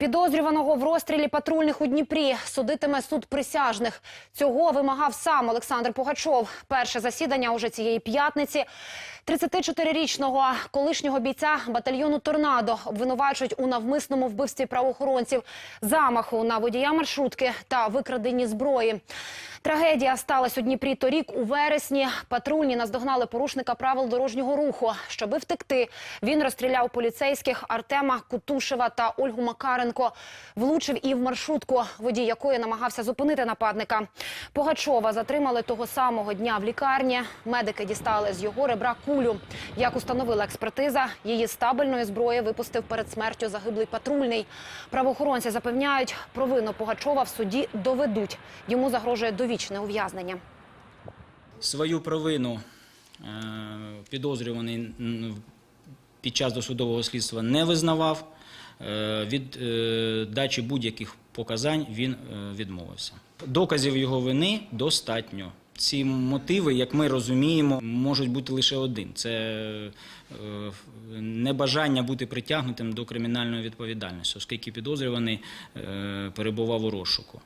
Підозрюваного в розстрілі патрульних у Дніпрі судитиме суд присяжних. Цього вимагав сам Олександр Пугачов. Перше засідання уже цієї п'ятниці. 34-річного колишнього бійця батальйону «Торнадо» обвинувачують у навмисному вбивстві правоохоронців, замаху на водія маршрутки та викраденні зброї. Трагедія сталася у Дніпрі торік у вересні. Патрульні наздогнали порушника правил дорожнього руху. Щоби втекти, він розстріляв поліцейських Артема Кутушева та Ольгу Макаренко. Влучив і в маршрутку, водій якої намагався зупинити нападника. Погачова затримали того самого дня в лікарні. Медики дістали з його ребра кулю. Як установила експертиза, її стабельної зброї випустив перед смертю загиблий патрульний. Правоохоронці запевняють, провину Пугачова в суді доведуть. Йому загрожує довічне ув'язнення. Свою провину е, підозрюваний під час досудового слідства не визнавав. Е, Від е, дачі будь-яких показань він е, відмовився. Доказів його вини достатньо. Ці мотиви, як ми розуміємо, можуть бути лише один: це небажання бути притягнутим до кримінальної відповідальності, оскільки підозрюваний перебував у розшуку.